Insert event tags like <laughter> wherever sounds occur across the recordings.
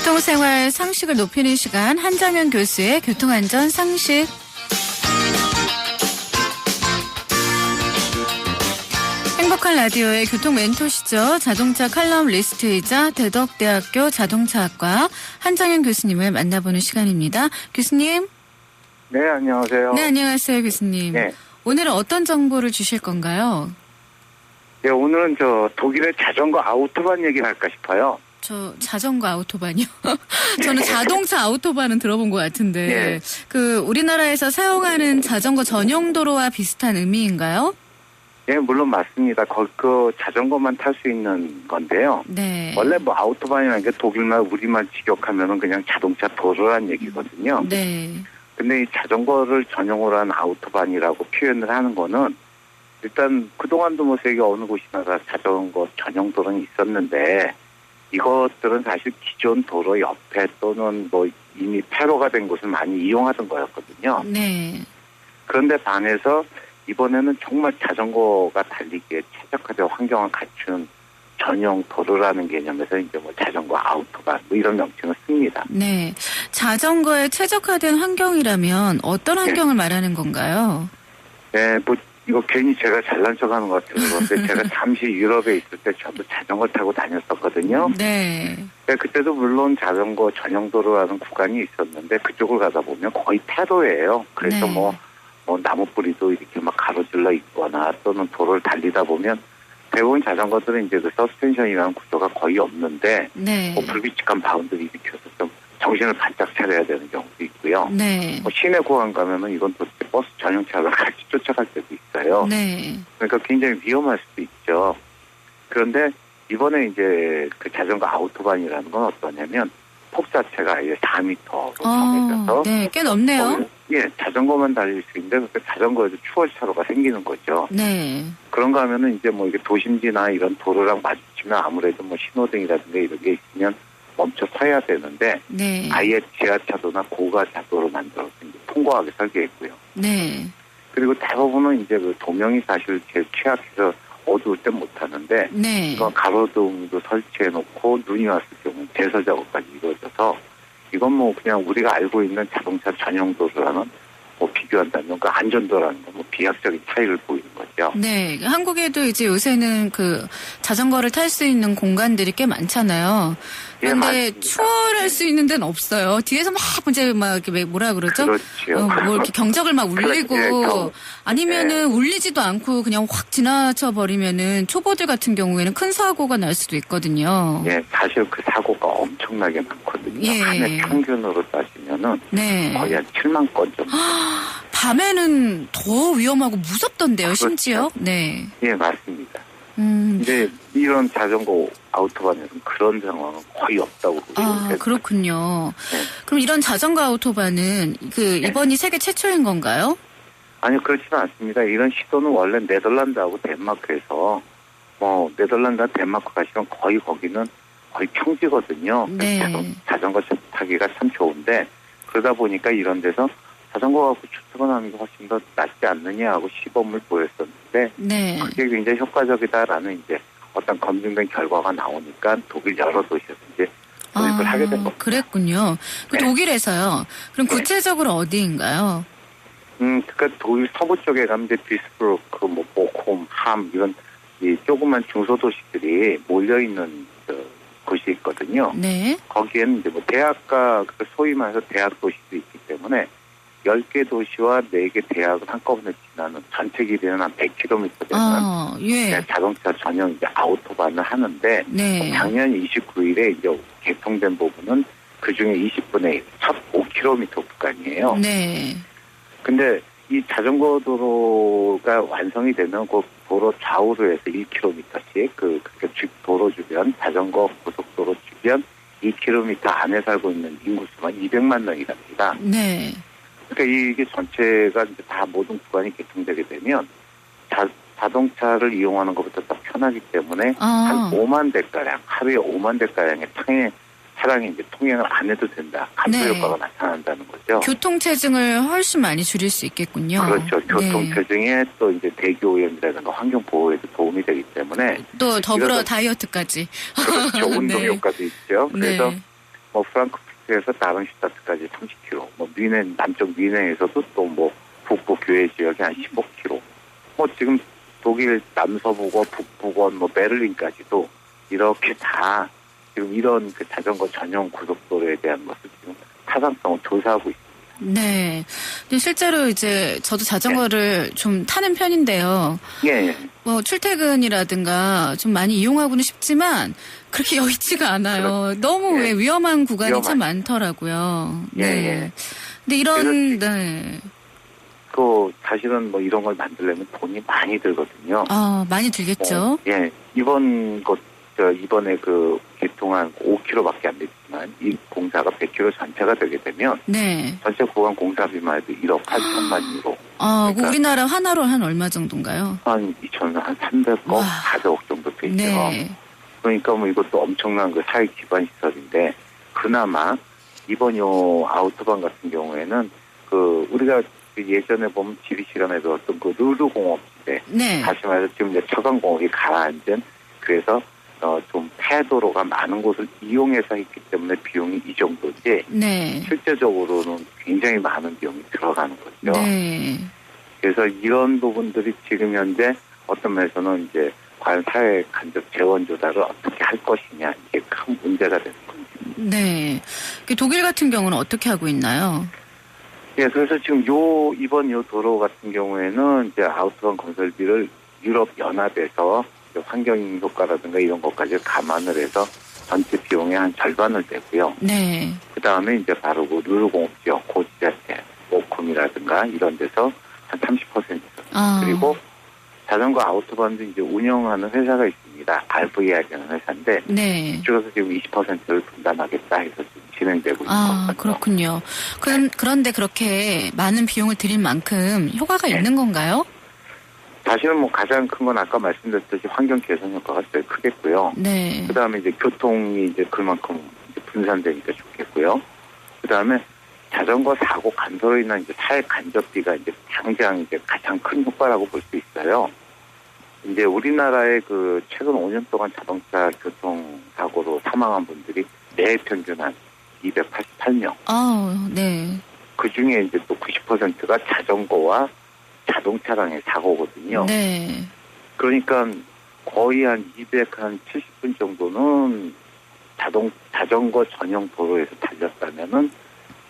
교통생활 상식을 높이는 시간 한정현 교수의 교통안전 상식. 행복한 라디오의 교통 멘토시죠. 자동차 칼럼 리스트이자 대덕대학교 자동차학과 한정현 교수님을 만나보는 시간입니다. 교수님. 네, 안녕하세요. 네, 안녕하세요, 교수님. 네. 오늘은 어떤 정보를 주실 건가요? 네, 오늘은 저 독일의 자전거 아우토반 얘기를 할까 싶어요. 저 자전거 아우토반이요. <laughs> 저는 자동차 아우토반은 들어본 것 같은데 네. 그 우리나라에서 사용하는 자전거 전용 도로와 비슷한 의미인가요? 네, 물론 맞습니다. 거기 그 자전거만 탈 수 있는 건데요. 네. 원래 뭐 아우토반이라는 게 독일말 우리말 직역하면은 그냥 자동차 도로란 얘기거든요. 네. 근데 이 자전거를 전용으로 한 아우토반이라고 표현을 하는 거는 일단 그동안도 뭐 세계 어느 곳이나 다 자전거 전용 도로는 있었는데 이것들은 사실 기존 도로 옆에 또는 뭐 이미 폐로가 된 곳을 많이 이용하던 거였거든요. 네. 그런데 반해서 이번에는 정말 자전거가 달리기에 최적화된 환경을 갖춘 전용 도로라는 개념에서 이제 뭐 자전거 아우토반 뭐 이런 명칭을 씁니다. 네. 자전거에 최적화된 환경이라면 어떤 네. 환경을 말하는 건가요? 네, 뭐 이거 괜히 제가 잘난 척 하는 것 같아서 그런데 <laughs> 제가 잠시 유럽에 있을 때 저도 자전거 타고 다녔었거든요. 네. 네, 그때도 물론 자전거 전용 도로라는 구간이 있었는데 그쪽을 가다 보면 거의 폐도예요. 그래서 네. 뭐, 뭐 나무 뿌리도 이렇게 막 가로질러 있거나 또는 도로를 달리다 보면 대부분 자전거들은 이제 그 서스펜션이라는 구조가 거의 없는데 네. 뭐 불규칙한 바운드를 일으켜서 좀 정신을 바짝 차려야 되는 경우도 있고요. 네. 뭐 시내 구간 가면은 이건 또 버스 전용차가 같이 쫓아갈 때도 있어요. 네. 그러니까 굉장히 위험할 수도 있죠. 그런데 이번에 이제 그 자전거 아우토반이라는 건 어떠냐면 폭 자체가 아예 4m로 정해져서 어, 네. 꽤 넓네요. 어, 예, 자전거만 달릴 수 있는데 그 자전거에도 추월 차로가 생기는 거죠. 네. 그런가 하면은 이제 뭐 이게 도심지나 이런 도로랑 마주치면 아무래도 뭐 신호등이라든가 이런 게 있으면 멈춰 서야 되는데 네. 아예 지하차도나 고가차도로 만들어서 통과하게 설계했고요. 네. 그리고 대부분은 이제 그 도명이 사실 제일 취약해서 어두울 땐 못하는데 네. 그 가로등도 설치해놓고 눈이 왔을 경우 제설 작업까지 이루어져서 이건 뭐 그냥 우리가 알고 있는 자동차 전용 도로라는 뭐 비교한다면 그 안전도라는 건 뭐 비약적인 차이를 보이는 거죠. 네, 한국에도 이제 요새는 그 자전거를 탈 수 있는 공간들이 꽤 많잖아요. 예, 그런데 맞습니다. 추월할 수 있는 데는 없어요. 뒤에서 막 이제 막 이렇게 왜 뭐라 그러죠? 그렇죠. 어, 뭐 이렇게 경적을 막 울리고 그렇죠. 예, 경- 아니면은 울리지도 않고 그냥 확 지나쳐 버리면은 초보들 같은 경우에는 큰 사고가 날 수도 있거든요. 예, 사실 그 사고가 엄청나게 많거든요. 예. 한해 평균으로 따지면 은 네. 거의 한 7만 건 정도. 밤에는 더 위험하고 무섭던데요, 그렇죠. 심지어. 네. 예, 맞습니다. 음. 근데 이런 자전거 아우토반에서는 그런 상황은 거의 없다고 아. 그렇군요. 네. 그럼 이런 자전거 아우토반은 그 이번이 세계 최초인 건가요? 아니요, 그렇지는 않습니다. 이런 시도는 원래 네덜란드하고 덴마크에서 뭐 네덜란드와 덴마크 가시면 거의 거기는 거의 평지거든요. 네. 자전- 자전거 타기가 참 좋은데 그러다 보니까 이런 데서 자전거 갖고 출퇴근하는 게 훨씬 더 낫지 않느냐 하고 시범을 보였었는데 네. 그게 굉장히 효과적이다라는 이제 어떤 검증된 결과가 나오니까 독일 여러 도시에서 이제 도입을 하게 된 겁니다. 아, 그랬군요. 그 네. 독일에서요. 그럼 네. 구체적으로 어디인가요? 음, 그니까 독일 서부 쪽에 가면 이제 비스브루크, 뭐 보콤, 함 이런 이 조그만 중소도시들이 몰려 있는 저, 곳이 있거든요. 네. 거기에는 이제 뭐 대학가 그 소위 말해서 대학 도시도 있기 때문에 10개 도시와 4개 대학을 한꺼번에 지나는 전체 길이는 한 100km 되는 아, 예. 자동차 전용 이제 아우토반을 하는데 네. 작년 29일에 이제 개통된 부분은 그 중에 20분의 1, 첫 5km 구간이에요. 네. 근데 이 자전거 도로가 완성이 되면 그 도로 좌우로 해서 1km씩 그, 그 주- 도로 주변 자전거 2km 안에 살고 있는 인구 수만 200만 명이랍니다. 네. 그러니까 이게 전체가 다 모든 구간이 개통되게 되면 자, 자동차를 이용하는 것보다 더 편하기 때문에 아. 한 5만 대가량 하루에 5만 대가량의 차량이 차량이 이제 통행을 안 해도 된다. 감소 네. 효과가 나타난다는 거죠. 교통 체증을 훨씬 많이 줄일 수 있겠군요. 그렇죠. 교통 네. 체증에 또 이제 대기 오염이라든가 환경 보호에도 도움이 되기 때문에 또 더불어 다이어트까지. 그렇죠. <laughs> 운동 네. 효과도 있죠. 그래서 네. 뭐 프랑크푸르트에서 다른슈타트까지 30km, 뭐 뮌헨 남쪽 뮌헨에서도 또 뭐 북부 교외 지역이 한 15km. 뭐 지금 독일 남서부고 북부건 뭐 베를린까지도 이렇게 다 지금 이런 그 자전거 전용 고속도로에 대한 것을 지금 타당성을 조사하고 있습니다. 네. 근데 실제로 이제 저도 자전거를 좀 타는 편인데요. 예, 예. 뭐 출퇴근이라든가 좀 많이 이용하고는 싶지만 그렇게 여의치가 않아요. 너무 예. 왜 위험한 구간이 위험하죠. 참 많더라고요. 예, 네. 예. 근데 이런 네. 그 사실은 뭐 이런 걸 만들려면 돈이 많이 들거든요. 아, 많이 들겠죠. 어, 예, 이번 것, 저, 이번에 그, 개통한 5km밖에 안 됐지만, 이 공사가 100km 전체가 되게 되면, 네. 전체 구간 공사비만 해도 1억 8천만 유로, 아, 그 그러니까- 우리나라 하나로 한 얼마 정도인가요? 한 2천, 한 300억, 와. 400억 정도 되죠. 네. 그러니까 뭐 이것도 엄청난 그 사회 기반 시설인데, 그나마, 이번 요 아우토반 같은 경우에는, 그, 우리가 그 예전에 보면 지리 시간에 배웠던 그 룰루공업 시대, 네. 다시 말해서 지금 이제 처강 공업이 가라앉은 그래서 어, 좀 폐도로가 많은 곳을 이용해서 했기 때문에 비용이 이 정도지 네. 실제적으로는 굉장히 많은 비용이 들어가는 거죠. 네. 그래서 이런 부분들이 지금 현재 어떤 면에서는 이제 과연 사회 간접 재원 조달을 어떻게 할 것이냐 이게 큰 문제가 되는 거죠. 네. 그 독일 같은 경우는 어떻게 하고 있나요? 예, 그래서 지금 요 이번 요 도로 같은 경우에는 이제 아우토반 건설비를 유럽 연합에서 환경 효과라든가 이런 것까지 감안을 해서 전체 비용의 한 절반을 내고요. 네. 그 다음에 이제 바로 그 룰공업 지역, 고지자체, 오콤이라든가 이런 데서 한 30% 아. 그리고 자전거 아우토반도 이제 운영하는 회사가 있습니다. RVR이라는 회사인데 네. 이쪽에서 지금 20%를 분담하겠다 해서 지금 진행되고 있는 아, 거거든요. 그렇군요. 그럼, 그런데 그렇게 많은 비용을 들인 만큼 효과가 네. 있는 건가요? 사실은 뭐 가장 큰 건 아까 말씀드렸듯이 환경 개선 효과가 제일 크겠고요. 네. 그 다음에 이제 교통이 이제 그만큼 이제 분산되니까 좋겠고요. 그 다음에 자전거 사고 감소로 인한 이제 사회 간접비가 이제 당장 이제 가장 큰 효과라고 볼 수 있어요. 이제 우리나라의 그 최근 5년 동안 자동차 교통 사고로 사망한 분들이 매 평균 한 288명. 아, 네. 그 중에 이제 또 90%가 자전거와 자동차랑의 사고거든요. 네. 그러니까 거의 한 270분 정도는 자동 자전거 전용 도로에서 달렸다면은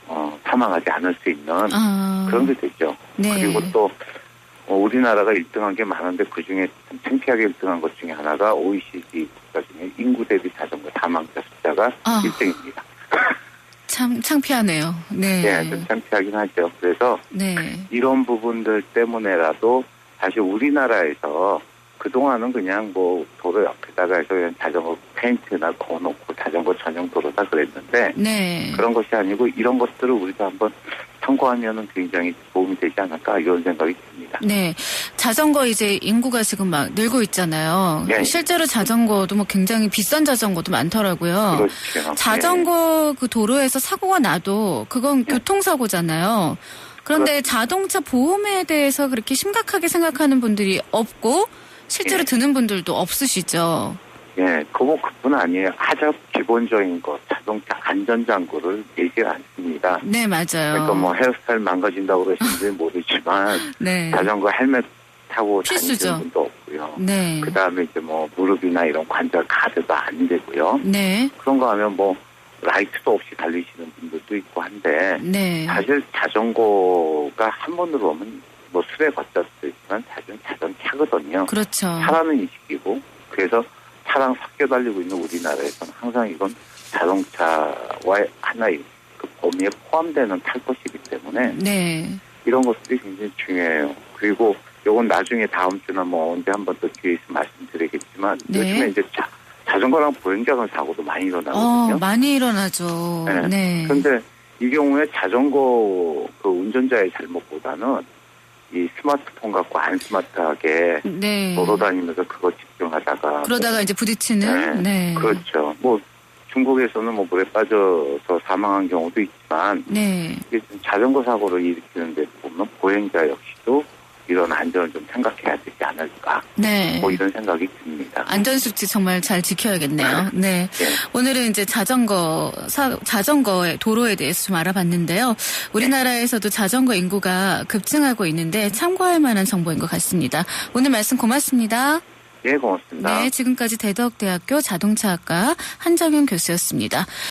어, 사망하지 않을 수 있는 아. 그런 게 되죠. 네. 그리고 또 어, 우리나라가 1등한 게 많은데 그 중에 참 창피하게 1등한 것 중에 하나가 OECD 국가 중에 인구 대비 자전거 사망자 숫자가 아. 1등입니다. 참 창피하네요. 네. 예, 좀 창피하긴 하죠. 그래서 네. 이런 부분들 때문에라도 사실 우리나라에서 그동안은 그냥 뭐 도로 옆에다가 해서 그냥 자전거 페인트나 거놓고 자전거 전용 도로다 그랬는데 네. 그런 것이 아니고 이런 것들을 우리가 한번 참고하면 은 굉장히 도움이 되지 않을까 이런 생각이 듭니다. 네. 자전거 이제 인구가 지금 막 늘고 있잖아요. 네. 실제로 자전거도 뭐 굉장히 비싼 자전거도 많더라고요. 그렇죠. 자전거 그 도로에서 사고가 나도 그건 네. 교통사고잖아요. 그런데 자동차 보험에 대해서 그렇게 심각하게 생각하는 분들이 없고 실제로 예. 드는 분들도 없으시죠. 예, 예, 그거 그뿐 아니에요. 가장 기본적인 것 자동차 안전장구를 내지 않습니다. 네, 맞아요. 그러니까 뭐 헤어스타일 망가진다고 그러시는지 모르지만 <laughs> 네. 자전거 헬멧 타고 필수죠. 다니시는 분도 없고요. 네. 그 다음에 이제 뭐 무릎이나 이런 관절 가드도 안 되고요. 네. 그런 거 하면 뭐 라이트도 없이 달리시는 분들도 있고 한데 네. 사실 자전거가 한 번으로 오면 뭐 술에 걷다 수도 있지만 사실은 자전차거든요. 그렇죠. 차라는 인식이고 그래서 차랑 섞여 달리고 있는 우리나라에서는 항상 이건 자동차와의 하나의 그 범위에 포함되는 탈 것이기 때문에 네. 이런 것들이 굉장히 중요해요. 그리고 요건 나중에 다음 주나 뭐 언제 한번 또 기회 있으면 말씀드리겠지만 네. 요즘에 이제 자, 자전거랑 보행자간 사고도 많이 어, 일어나거든요. 많이 일어나죠. 네. 네. 그런데 이 경우에 자전거 그 운전자의 잘못보다는 이 스마트폰 갖고 안 스마트하게 네. 도로 다니면서 그거 집중하다가 그러다가 이제 부딪히는 네. 그렇죠. 뭐 중국에서는 뭐 물에 빠져서 사망한 경우도 있지만 네. 이게 좀 자전거 사고를 일으키는 데 보면 보행자 역시도 이런 안전을 좀 생각해야 되지 않을까 네. 뭐 이런 생각이 듭니다. 안전수칙 정말 잘 지켜야겠네요. <laughs> 네. 예. 오늘은 이제 자전거, 사, 자전거의 도로에 대해서 좀 알아봤는데요. 우리나라에서도 자전거 인구가 급증하고 있는데 참고할 만한 정보인 것 같습니다. 오늘 말씀 고맙습니다. 예, 고맙습니다. 네, 지금까지 대덕대학교 자동차학과 한정현 교수였습니다.